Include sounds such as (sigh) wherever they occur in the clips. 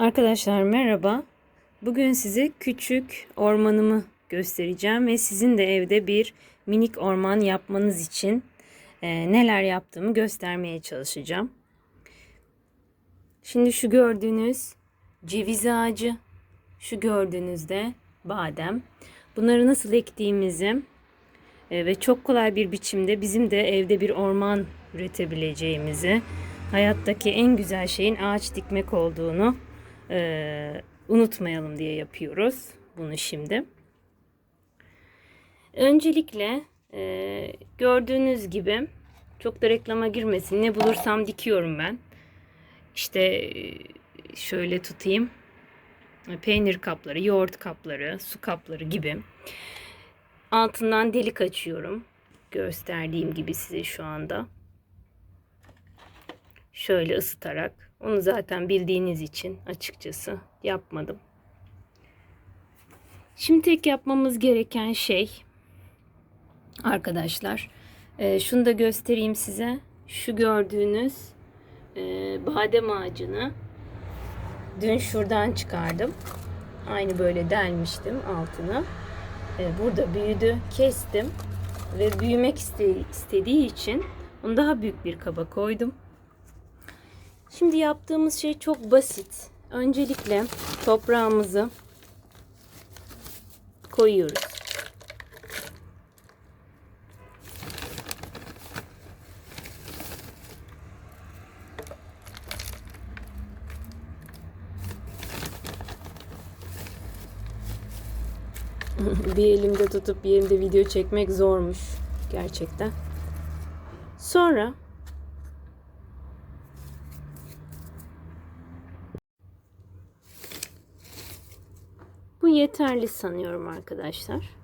Arkadaşlar merhaba. Bugün size küçük ormanımı göstereceğim ve sizin de evde bir minik orman yapmanız için e, neler yaptığımı göstermeye çalışacağım. Şimdi şu gördüğünüz ceviz ağacı, şu gördüğünüz de badem. Bunları nasıl ektiğimizi e, ve çok kolay bir biçimde bizim de evde bir orman üretebileceğimizi, hayattaki en güzel şeyin ağaç dikmek olduğunu e, unutmayalım diye yapıyoruz bunu şimdi. Öncelikle e, gördüğünüz gibi çok da reklama girmesin. Ne bulursam dikiyorum ben. İşte e, şöyle tutayım. Peynir kapları, yoğurt kapları, su kapları gibi. Altından delik açıyorum. Gösterdiğim gibi size şu anda. Şöyle ısıtarak. Onu zaten bildiğiniz için açıkçası yapmadım. Şimdi tek yapmamız gereken şey arkadaşlar e, şunu da göstereyim size. Şu gördüğünüz e, badem ağacını dün şuradan çıkardım. Aynı böyle delmiştim altını. E, burada büyüdü. Kestim ve büyümek iste- istediği için onu daha büyük bir kaba koydum. Şimdi yaptığımız şey çok basit. Öncelikle toprağımızı koyuyoruz. (laughs) bir elimde tutup bir elimde video çekmek zormuş gerçekten. Sonra yeterli sanıyorum arkadaşlar.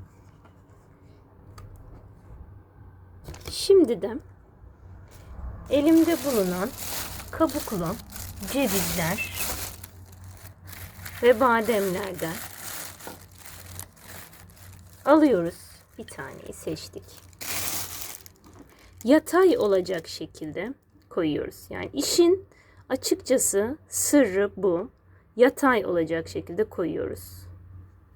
Şimdi de elimde bulunan kabuklu cevizler ve bademlerden alıyoruz. Bir taneyi seçtik. Yatay olacak şekilde koyuyoruz. Yani işin açıkçası sırrı bu. Yatay olacak şekilde koyuyoruz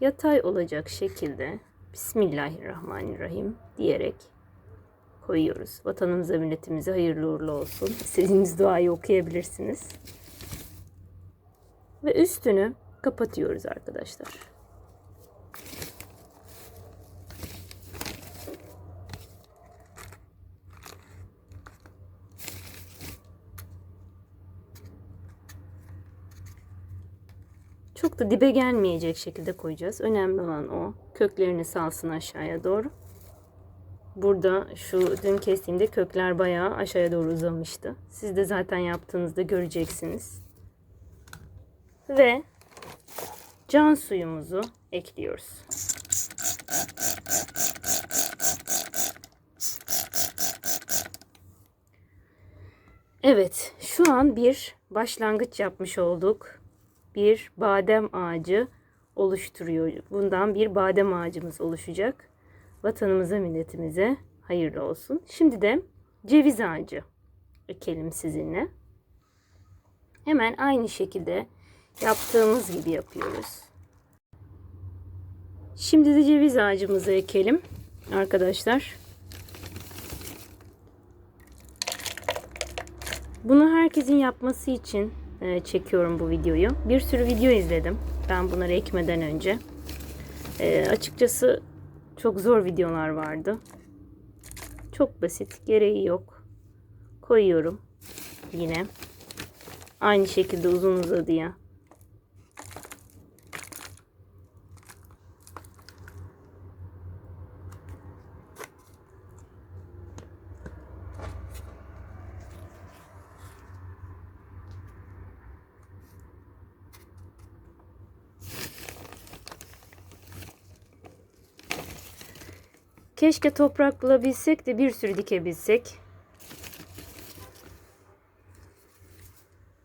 yatay olacak şekilde Bismillahirrahmanirrahim diyerek koyuyoruz. Vatanımıza, milletimize hayırlı uğurlu olsun. İstediğiniz duayı okuyabilirsiniz. Ve üstünü kapatıyoruz arkadaşlar. Çok da dibe gelmeyecek şekilde koyacağız. Önemli olan o. Köklerini salsın aşağıya doğru. Burada şu dün kestiğimde kökler bayağı aşağıya doğru uzamıştı. Siz de zaten yaptığınızda göreceksiniz. Ve can suyumuzu ekliyoruz. Evet, şu an bir başlangıç yapmış olduk bir badem ağacı oluşturuyor. Bundan bir badem ağacımız oluşacak. Vatanımıza, milletimize hayırlı olsun. Şimdi de ceviz ağacı ekelim sizinle. Hemen aynı şekilde yaptığımız gibi yapıyoruz. Şimdi de ceviz ağacımızı ekelim arkadaşlar. Bunu herkesin yapması için e, çekiyorum bu videoyu. Bir sürü video izledim ben bunları ekmeden önce. E, açıkçası çok zor videolar vardı. Çok basit, gereği yok. Koyuyorum yine. Aynı şekilde uzun uzadıya Keşke toprak bulabilsek de bir sürü dikebilsek.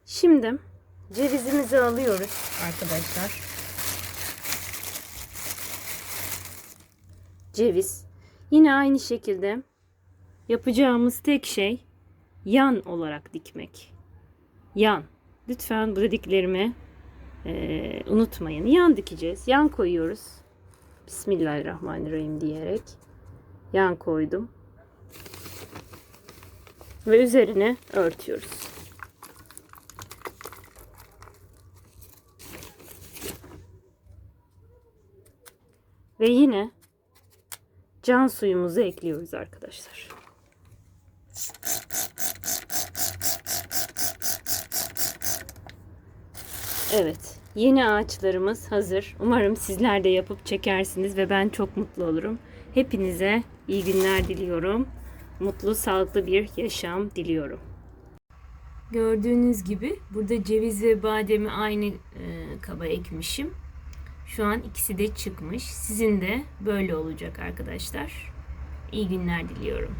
Şimdi cevizimizi alıyoruz arkadaşlar. Ceviz. Yine aynı şekilde yapacağımız tek şey yan olarak dikmek. Yan. Lütfen bu dediklerimi Ee, unutmayın. Yan dikeceğiz. Yan koyuyoruz. Bismillahirrahmanirrahim diyerek yan koydum. Ve üzerine örtüyoruz. Ve yine can suyumuzu ekliyoruz arkadaşlar. Evet, yeni ağaçlarımız hazır. Umarım sizler de yapıp çekersiniz ve ben çok mutlu olurum. Hepinize iyi günler diliyorum. Mutlu, sağlıklı bir yaşam diliyorum. Gördüğünüz gibi burada ceviz ve bademi aynı e, kaba ekmişim. Şu an ikisi de çıkmış. Sizin de böyle olacak arkadaşlar. İyi günler diliyorum.